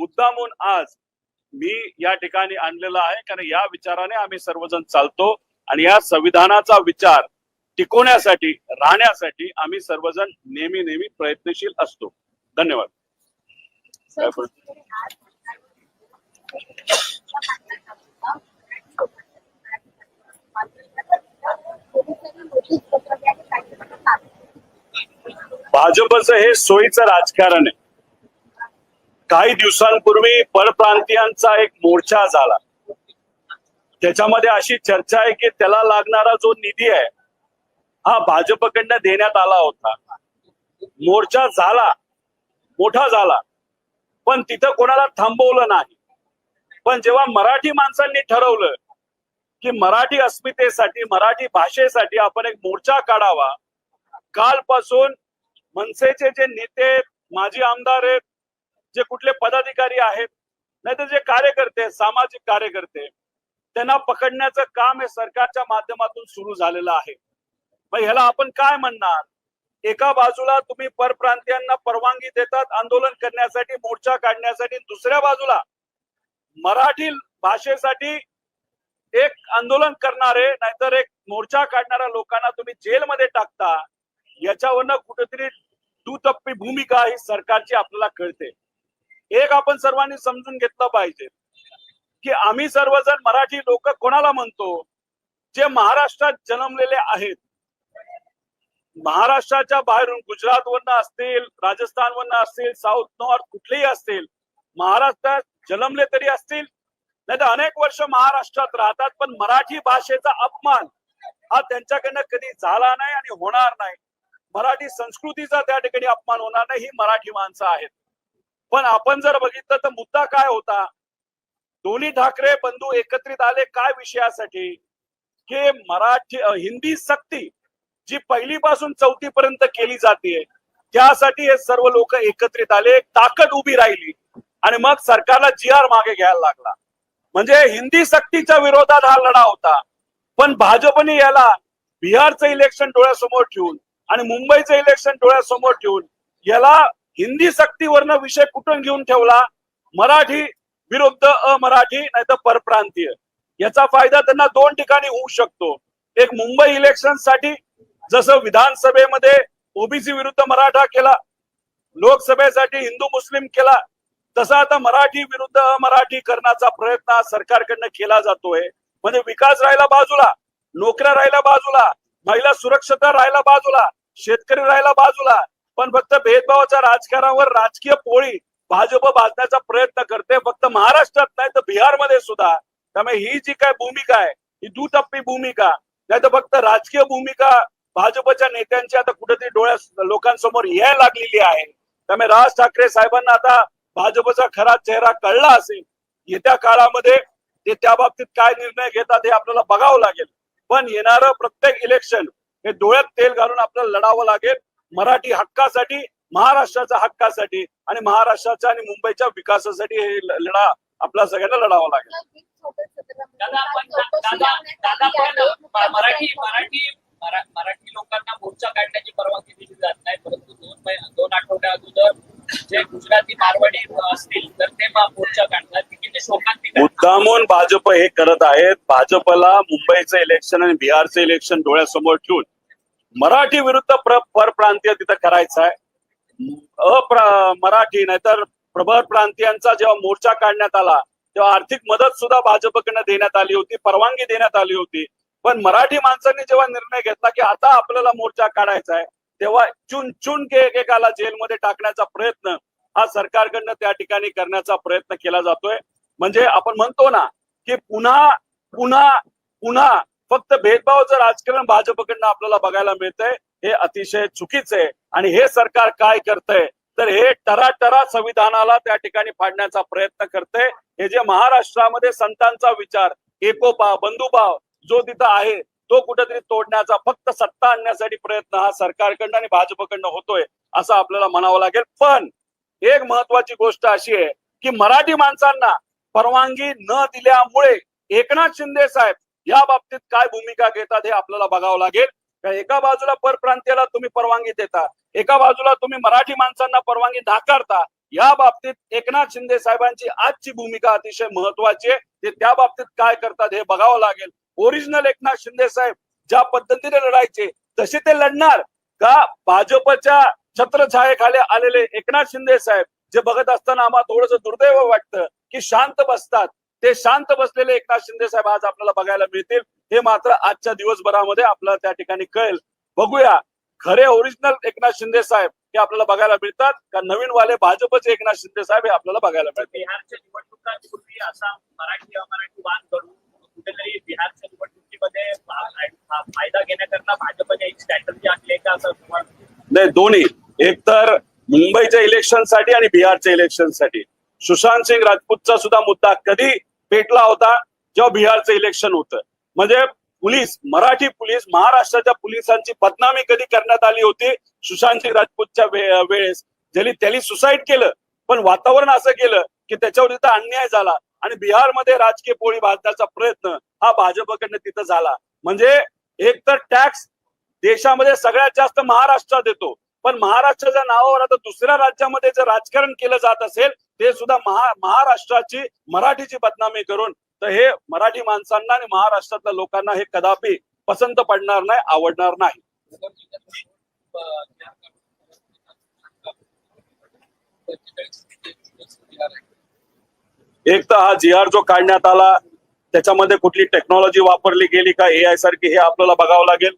मुद्दामून आज मी या ठिकाणी आणलेला आहे. कारण या विचाराने आम्ही सर्वजण चालतो आणि या संविधानाचा विचार टिकवण्यासाठी राहण्यासाठी आम्ही सर्वजण नेहमी नेहमी प्रयत्नशील असतो. धन्यवाद. भाजपचं हे सोयीचं राजकारण आहे. काही दिवसांपूर्वी परप्रांतीयांचा एक मोर्चा झाला. त्याच्यामध्ये अशी चर्चा आहे की त्याला लागणारा जो निधी आहे हा भाजपकडनं देण्यात आला होता. मोर्चा झाला मोठा झाला पण तिथं कोणाला थांबवलं नाही. पण जेव्हा मराठी माणसांनी ठरवलं की मराठी अस्मितेसाठी मराठी भाषेसाठी आपण एक मोर्चा काढावा कालपासून मनसेचे जे नेते माजी आमदार आहेत जे कुठले पदाधिकारी आहेत नाहीतर जे कार्यकर्ते सामाजिक कार्यकर्ते त्यांना पकडण्याचं काम हे सरकारच्या माध्यमातून सुरू झालेलं आहे. मग ह्याला आपण काय म्हणणार? एका बाजूला तुम्ही परप्रांतीयांना परवानगी देतात आंदोलन करण्यासाठी मोर्चा काढण्यासाठी दुसऱ्या बाजूला मराठी भाषेसाठी एक आंदोलन करणारे नाहीतर एक मोर्चा काढणाऱ्या लोकांना तुम्ही जेलमध्ये टाकता याच्यावरनं कुठेतरी दुतप्पी भूमिका ही सरकारची आपल्याला कळते. एक आपण सर्वांनी समजून घेतलं पाहिजे की आम्ही सर्वजण मराठी लोक कोणाला म्हणतो? जे महाराष्ट्रात जन्मलेले आहेत. महाराष्ट्राच्या बाहेरून गुजरात वरनं असतील राजस्थान वरनं असतील साऊथ नॉर्थ कुठलेही असतील महाराष्ट्रात जन्मले तरी असतील. नाही तर अनेक वर्ष महाराष्ट्रात राहतात पण मराठी भाषेचा अपमान हा त्यांच्याकडनं कधी झाला नाही आणि होणार नाही. मराठी संस्कृतीचा त्या ठिकाणी अपमान होणार नाही ही मराठी माणसं आहेत. पण आपण जर बघितलं तर मुद्दा काय होता? दोन्ही ठाकरे बंधू एकत्रित आले काय विषयासाठी? की मराठी हिंदी सक्ती जी पहिलीपासून चौथी पर्यंत केली जाते त्यासाठी हे सर्व लोक एकत्रित आले एक ताकद उभी राहिली आणि मग सरकारला जी आर मागे घ्यायला लागला. म्हणजे हिंदी सक्तीच्या विरोधात हा लढा होता. पण भाजपने याला बिहारचं इलेक्शन डोळ्यासमोर ठेवून आणि मुंबईचं इलेक्शन डोळ्यासमोर ठेवून याला हिंदी सक्तीवरनं विषय कुठून घेऊन ठेवला? मराठी विरुद्ध अमराठी नाही तर परप्रांतीय. याचा फायदा त्यांना दोन ठिकाणी होऊ शकतो. एक मुंबई इलेक्शनसाठी जसं विधानसभेमध्ये ओबीसी विरुद्ध मराठा केला लोकसभेसाठी हिंदू मुस्लिम केला तसा आता मराठी विरुद्ध अमराठी करण्याचा प्रयत्न सरकारकडनं केला जातोय. म्हणजे विकास राहिला बाजूला नोकऱ्या राहिल्या बाजूला महिला सुरक्षता राहिला बाजूला शेतकरी राहिला बाजूला पण फक्त भेदभावाच्या राजकारणावर राजकीय पोळी भाजप बांधण्याचा प्रयत्न करते. फक्त महाराष्ट्रात नाही तर बिहारमध्ये सुद्धा. त्यामुळे ही जी काय भूमिका आहे ही दुटप्पी भूमिका नाही तर फक्त राजकीय भूमिका भाजपच्या नेत्यांची आता कुठेतरी डोळ्या लोकांसमोर यायला लागलेली आहे. त्यामुळे राज ठाकरे साहेबांना आता भाजपचा खरा चेहरा कळला असेल. येत्या काळामध्ये ते त्या बाबतीत काय निर्णय घेतात हे आपल्याला बघावं लागेल. पण येणारं प्रत्येक इलेक्शन हे डोळ्यात तेल घालून आपल्याला लढावं लागेल. मराठी हक्कासाठी महाराष्ट्राच्या हक्कासाठी आणि महाराष्ट्राच्या आणि मुंबईच्या विकासासाठी हे लढा आपल्या सगळ्यांना लढावा लागेल. मराठी मराठी मरा- मराठी लोकांना मोर्चा काढण्याची परवानगी दिली जात नाही. परंतु दोन दोन आठवड्या अगोदर जे गुजराती मारवाडी असतील तर ते मोर्चा काढतात. आहे. मुद्दामून भाजप हे करत आहेत. भाजपला मुंबईचं इलेक्शन आणि बिहारचं इलेक्शन डोळ्यासमोर ठेवून मराठी विरुद्ध प्र परप्रांतीय तिथं करायचं आहे. अप्र मराठी नाहीतर प्रभर प्रांतीयांचा जेव्हा मोर्चा काढण्यात आला तेव्हा आर्थिक मदत सुद्धा भाजपकडनं देण्यात आली होती परवानगी देण्यात आली होती. पण मराठी माणसांनी जेव्हा निर्णय घेतला की आता आपल्याला मोर्चा काढायचा आहे तेव्हा चुन चुन के एकेकाला जेलमध्ये टाकण्याचा प्रयत्न हा सरकारकडनं त्या ठिकाणी करण्याचा प्रयत्न केला जातोय. म्हणजे आपण म्हणतो ना की पुन्हा पुन्हा पुन्हा फक्त भेदभावाचं राजकारण भाजपकडनं आपल्याला बघायला मिळतंय हे अतिशय चुकीचं आहे आणि हे सरकार काय करतंय? तर हे टराटरा संविधानाला त्या ठिकाणी फाडण्याचा प्रयत्न करतंय. हे जे महाराष्ट्रामध्ये संतांचा विचार एकोपा बंधुभाव जो तिथं आहे तो कुठेतरी तोडण्याचा फक्त सत्ता आणण्यासाठी प्रयत्न हा सरकारकडनं आणि भाजपकडनं होतोय असं आपल्याला म्हणावं लागेल. पण एक महत्वाची गोष्ट अशी आहे की मराठी माणसांना परवानगी न दिल्यामुळे एकनाथ शिंदे साहेब या बाबतीत काय भूमिका घेतात हे आपल्याला बघावं लागेल. एका बाजूला परप्रांतीयाला तुम्ही परवानगी देता एका बाजूला तुम्ही मराठी माणसांना परवानगी नाकारता या बाबतीत एकनाथ शिंदे साहेबांची आजची भूमिका अतिशय महत्वाची आहे. ते त्या बाबतीत काय करतात हे बघावं लागेल. ओरिजिनल एकनाथ शिंदे साहेब ज्या पद्धतीने लढायचे तसे ते लढणार का भाजपच्या छत्रछायेखाली आलेले एकनाथ शिंदे साहेब जे बघत असताना आम्हाला थोडस दुर्दैव वाटतं की शांत बसतात. ते शांत बसलेले एकनाथ शिंदे साहेब आज आपल्याला बघायला मिळतील. हे मात्र आजच्या दिवसभरामध्ये आपल्याला त्या ठिकाणी कळेल. बघूया खरे ओरिजिनल एकनाथ शिंदे साहेब हे आपल्याला बघायला मिळतात का नवीन वाले भाजपचे एकनाथ शिंदे साहेब हे आपल्याला बघायला मिळतात? बिहारच्या निवडणुकांपूर्वी असा मराठी अमराठी वाद करून कुठेतरी बिहारच्या निवडणुकीमध्ये फायदा घेण्याकरता भाजपने एक स्ट्रॅटर्जी आखली आहे का असं नाही दोन्ही. एक तर मुंबईच्या इलेक्शनसाठी आणि बिहारच्या इलेक्शनसाठी सुशांत सिंग राजपूतचा सुद्धा मुद्दा कधी पेटला होता जेव्हा बिहारचं इलेक्शन होतं. म्हणजे पोलीस मराठी पोलीस महाराष्ट्राच्या पोलिसांची बदनामी कधी करण्यात आली होती? सुशांत सिंग राजपूतच्या वेळेस. ज्यांनी त्यांनी सुसाईड केलं. पण वातावरण असं केलं की त्याच्यावर तिथं अन्याय झाला. आणि बिहारमध्ये राजकीय पोळी भाजण्याचा प्रयत्न हा भाजपकडनं तिथं झाला. म्हणजे एक तर टॅक्स देशामध्ये सगळ्यात जास्त महाराष्ट्रात येतो. पण महाराष्ट्राच्या नावावर आता दुसऱ्या राज्यामध्ये जर राजकारण केलं जात असेल ते सुद्धा महा महाराष्ट्राची मराठीची बदनामी करून तर हे मराठी माणसांना आणि महाराष्ट्रातल्या लोकांना हे कदापि पसंत पडणार नाही आवडणार नाही. एक तर हा जी आर जो काढण्यात आला त्याच्यामध्ये कुठली टेक्नॉलॉजी वापरली गेली का ए आय सारखी हे आपल्याला बघावं लागेल.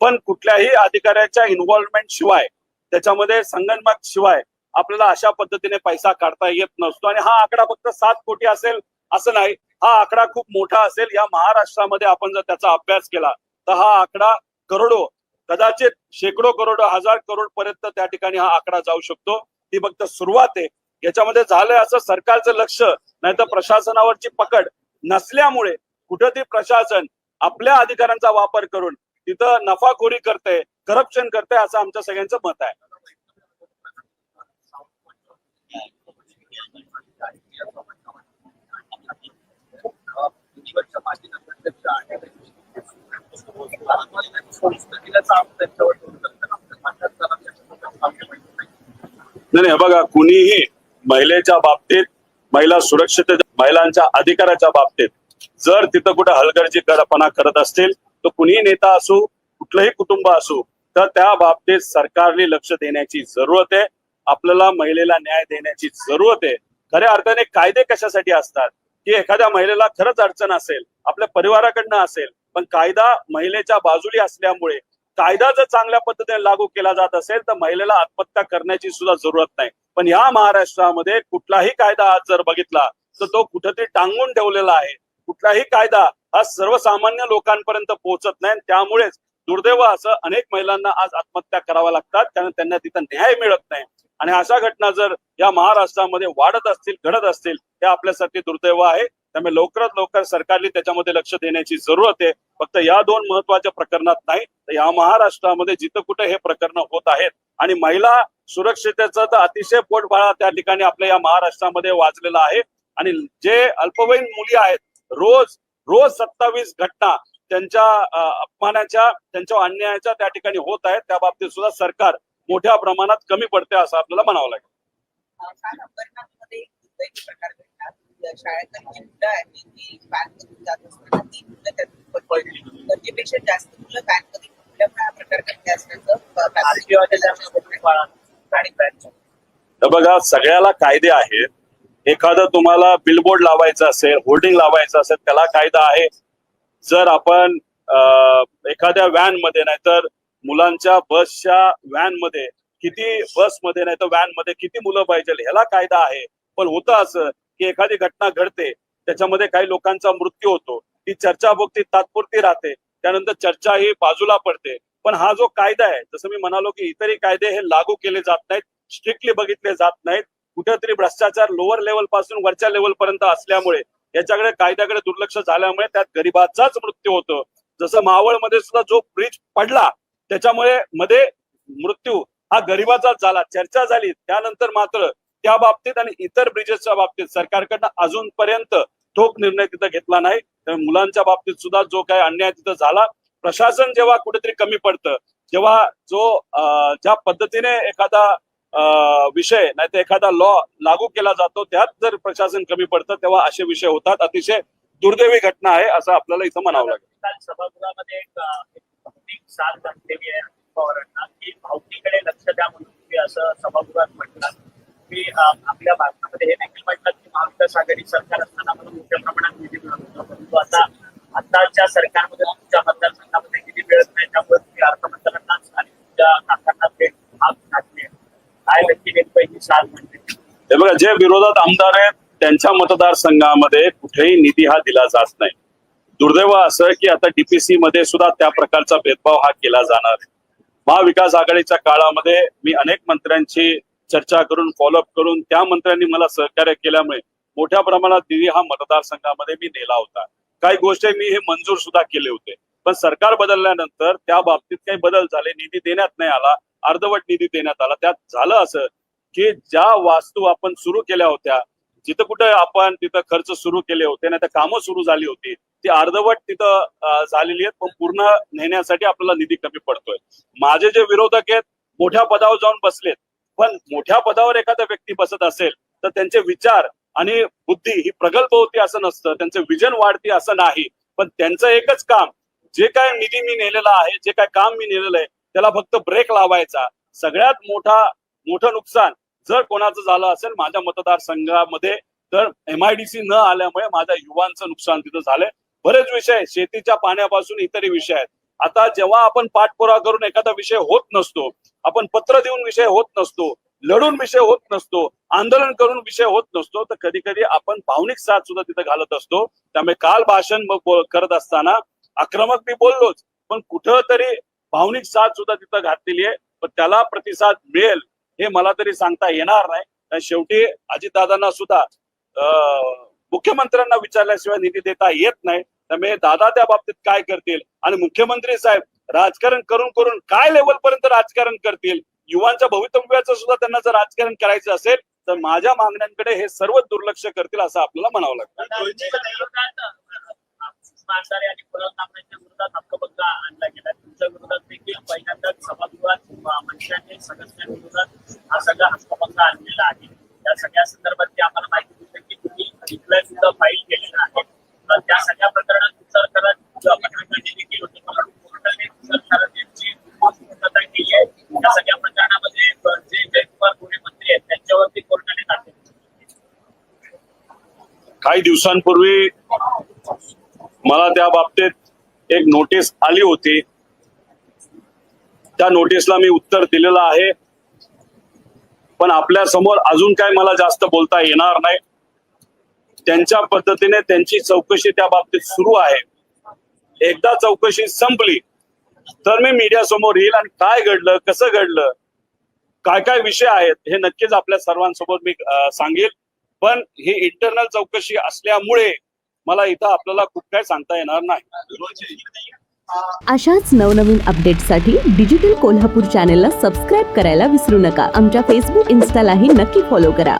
पण कुठल्याही अधिकाऱ्याच्या इन्व्हॉल्वमेंट शिवाय त्याच्यामध्ये संगणमत शिवाय आपल्याला अशा पद्धतीने पैसा काढता येत नसतो. आणि हा आकडा फक्त सात कोटी असेल असं नाही. हा आकडा खूप मोठा असेल. या महाराष्ट्रामध्ये आपण जर त्याचा अभ्यास केला तर हा आकडा करोडो कदाचित शेकडो करोड हजार करोड पर्यंत त्या ठिकाणी हा आकडा जाऊ शकतो. ती फक्त सुरुवात आहे. याच्यामध्ये झालंय असं सरकारचं लक्ष नाही तर प्रशासनावरची पकड नसल्यामुळे कुठं ते प्रशासन आपल्या अधिकारांचा वापर करून तिथं नफाखोरी करते करप्शन करते असं आमच्या सगळ्यांचं मत आहे. नाही बघा कुणीही महिलेच्या बाबतीत महिला सुरक्षिततेच्या महिलांच्या अधिकाराच्या बाबतीत जर तिथं कुठं हलगर्जीपणा करत असतील तर कुणीही नेता असू कुठलंही कुटुंब असू तर त्या बाबतीत सरकारने लक्ष देण्याची जरूरत आहे. आपल्याला महिलेला न्याय देण्याची जरूरत आहे. खऱ्या अर्थाने कायदे कशासाठी असतात? की एखाद्या महिलेला खरंच अडचण असेल आपल्या परिवाराकडनं असेल पण कायदा महिलेच्या बाजूली असल्यामुळे कायदा जर चांगल्या पद्धतीने लागू केला जात असेल तर महिलेला आत्महत्या करण्याची सुद्धा जरूरत नाही. पण या महाराष्ट्रामध्ये कुठलाही कायदा आज जर बघितला तर तो कुठेतरी टांगून ठेवलेला आहे. कुठलाही कायदा हा सर्वसामान्य लोकांपर्यंत पोहोचत नाही. आणि त्यामुळेच दुर्दैव असं अनेक महिलांना आज आत्महत्या कराव्या लागतात. कारण त्यांना तिथं न्याय मिळत नाही. आणि अशा घटना जर या महाराष्ट्रामध्ये वाढत असतील घडत असतील हे आपल्यासाठी दुर्दैव आहे. त्यामुळे लवकरात लवकर सरकारने त्याच्यामध्ये लक्ष देण्याची जरूरत आहे. फक्त या दोन महत्त्वाच्या प्रकरणात नाही तर या महाराष्ट्रामध्ये जिथं कुठे हे प्रकरण होत आहेत आणि महिला सुरक्षितेचं तर अतिशय पोटभाळा त्या ठिकाणी आपल्या या महाराष्ट्रामध्ये वाजलेला आहे. आणि जे अल्पवयीन मुली आहेत रोज रोज सत्तावीस घटना त्यांच्या अपमानाच्या त्यांच्या अन्यायाच्या त्या ठिकाणी होत आहेत. त्या बाबतीत सुद्धा सरकार मोठ्या प्रमाणात कमी पडते असं आपल्याला म्हणावं लागेल. शाळेतली जी मुलं आहेत ती व्हॅनमधून जात असताना ती मुलं त्यातून पडली. गरजेपेक्षा जास्त मुलं व्हॅनमध्ये कुठल्यामुळे हा प्रकार घडले असल्याचं आणि तर बघा सगळ्याला कायदे आहेत. एखादं तुम्हाला बिलबोर्ड लावायचं असेल होर्डिंग लावायचं असेल त्याला कायदा आहे. जर आपण एखाद्या व्हॅनमध्ये नाहीतर मुलांच्या बसच्या व्हॅनमध्ये किती बसमध्ये नाही तर व्हॅनमध्ये किती मुलं पाहिजे ह्याला कायदा आहे. पण होतं असं की एखादी घटना घडते त्याच्यामध्ये काही लोकांचा मृत्यू होतो. ती चर्चा भोगती तात्पुरती राहते. त्यानंतर चर्चा ही बाजूला पडते. पण हा जो कायदा आहे जसं मी म्हणालो की इतरही कायदे हे लागू केले जात नाहीत स्ट्रिक्टली बघितले जात नाहीत. कुठेतरी भ्रष्टाचार लोअर लेवलपासून वरच्या लेवल पर्यंत असल्यामुळे याच्याकडे कायद्याकडे दुर्लक्ष झाल्यामुळे त्यात गरीबाचाच मृत्यू होतो. जसं मावळमध्ये सुद्धा जो ब्रिज पडला त्याच्यामुळे मध्ये मृत्यू हा गरीबाचाच झाला. चर्चा झाली. त्यानंतर मात्र त्या बाबतीत आणि इतर ब्रिजेसच्या बाबतीत सरकारकडनं अजूनपर्यंत ठोक निर्णय तिथं घेतला नाही. तर मुलांच्या बाबतीत सुद्धा जो काही अन्याय तिथं झाला प्रशासन जेव्हा कुठेतरी कमी पडतं जेव्हा जो ज्या पद्धतीने एखादा विषय नाही तर एखादा लॉ लागू केला जातो त्यात जर प्रशासन कमी पडतं तेव्हा असे विषय होतात. अतिशय दुर्दैवी घटना आहे असं आपल्याला इथं म्हणावं लागेल. सभागृहामध्ये साथ घातलेली आहे पवारांना की भावकीकडे लक्ष द्या म्हणून तुम्ही असं सभागृहात म्हटलं. की आपल्या भारतामध्ये हे देखील म्हटलं की महाविकास आघाडी सरकार असताना मला मोठ्या प्रमाणात निधी मिळत होता. परंतु आता आताच्या सरकारमध्ये तुमच्या मतदारसंघामध्ये निधी मिळत नाही त्यामुळे तुम्ही अर्थमंत्र्यांनाच आणि तुमच्या काकांना थेट हात घातले काय नक्की नेमकं ही साल म्हणजे? हे बघा जे विरोधात आमदार आहेत त्यांच्या मतदारसंघामध्ये कुठेही निधी हा दिला जात नाही. दुर्दैव असं की आता डीपीसी मध्ये सुद्धा त्या प्रकारचा भेदभाव हा केला जाणार महाविकास आघाडीच्या काळामध्ये मी अनेक मंत्र्यांची चर्चा करून फॉलोअप करून त्या मंत्र्यांनी मला सहकार्य केल्यामुळे मोठ्या प्रमाणात निधी हा मतदारसंघामध्ये मी नेला होता. काही गोष्टी मी हे मंजूर सुद्धा केले होते. पण सरकार बदलल्यानंतर त्या बाबतीत काही बदल झाले. निधी देण्यात नाही आला. अर्धवट निधी देण्यात आला. त्यात झालं असं की ज्या वास्तू आपण सुरू केल्या होत्या जिथं कुठं आपण तिथं खर्च सुरू केले होते नाही तर कामं सुरू झाली होती ती अर्धवट तिथं झालेली आहेत पण पूर्ण नेण्यासाठी आपल्याला निधी कमी पडतोय. माझे जे विरोधक आहेत मोठ्या पदावर जाऊन बसलेत. पण मोठ्या पदावर एखादा व्यक्ती बसत असेल तर त्यांचे विचार आणि बुद्धी ही प्रगल्भ होती असं नसतं. त्यांचं विजन वाढते असं नाही. पण त्यांचं एकच काम जे काय निधी मी नेलेला आहे जे काय काम मी नेलेलं आहे त्याला फक्त ब्रेक लावायचा. सगळ्यात मोठा मोठं नुकसान जर कोणाचं झालं असेल माझ्या मतदारसंघामध्ये तर एमआयडीसी न आल्यामुळे माझ्या युवांचं नुकसान तिथं झालंय. बरेच विषय शेतीच्या पाण्यापासून इतरही विषय आहेत. आता जेव्हा आपण पाठपुरावा करून एखादा विषय होत नसतो आपण पत्र देऊन विषय होत नसतो लढून विषय होत नसतो आंदोलन करून विषय होत नसतो तर कधी कधी आपण भावनिक साथ सुद्धा तिथं घालत असतो. त्यामुळे काल भाषण करत असताना आक्रमक मी बोललोच पण कुठं तरी भावनिक साथ सुद्धा तिथं घातलेली आहे. पण त्याला प्रतिसाद मिळेल हे मला तरी सांगता येणार नाही. शेवटी अजितदादांना सुद्धा अं, मुख्यमंत्र्यांना विचारल्याशिवाय निधी देता येत नाही. त्यामुळे दादा त्या बाबतीत काय करतील? आणि मुख्यमंत्री साहेब राजकारण करून करून काय लेवल पर्यंत राजकारण करतील? युवांच्या भवितव्याचं सुद्धा त्यांना जर राजकारण करायचं असेल तर माझ्या मागण्यांकडे हे सर्व दुर्लक्ष करतील असं आपल्याला म्हणावं लागतं आता तुमच्या विरोधात, अ, सुषमा अंधारे आणि पुरव तांबड्यांच्या विरोधात हक्कभंग आणला गेला तुमच्या विरोधात देखील पहिल्यांदाच सभागृहात अ, मंत्र्यांनी सदस्यांविरोधात हा सगळा हक्कभंग आणलेला आहे या सगळ्या संदर्भातली आम्हाला माहिती मिळते की तुम्ही रिप्लाय सुद्धा फाईल केलेला आहे तर त्या सगळ्या प्रकरणात तुषार खरात पत्रकारांनी देखील होते परंतु कोर्टाने तुषार खरात यांची पूर्तता केली आहे या सगळ्या प्रकरणामध्ये अ, जे जयकुमार पुणे मंत्री आहेत त्याच्यावरती कोर्टाने दाखल काही दिवसांपूर्वी मला त्या बाबतीत एक नोटीस आली होती. त्या नोटीसला मी उत्तर दिलेलं आहे. पण आपल्यासमोर अजून काय मला जास्त बोलता येणार नाही. त्यांच्या पद्धतीने त्यांची चौकशी त्या बाबतीत सुरू आहे. एकदा चौकशी संपली तर मी मीडिया समोर येईल आणि काय घडलं कसं घडलं काय काय विषय आहेत हे नक्कीच आपल्या सर्वांसोबत मी सांगेल. पण ही इंटरनल चौकशी असल्यामुळे मला इथं आपल्याला खूप काय सांगता येणार नाही. अशाच नवनवीन अपडेट्ससाठी डिजिटल कोल्हापूर चॅनेलला सबस्क्राईब करायला विसरू नका. आमच्या फेसबुक इन्स्टालाही नक्की फॉलो करा.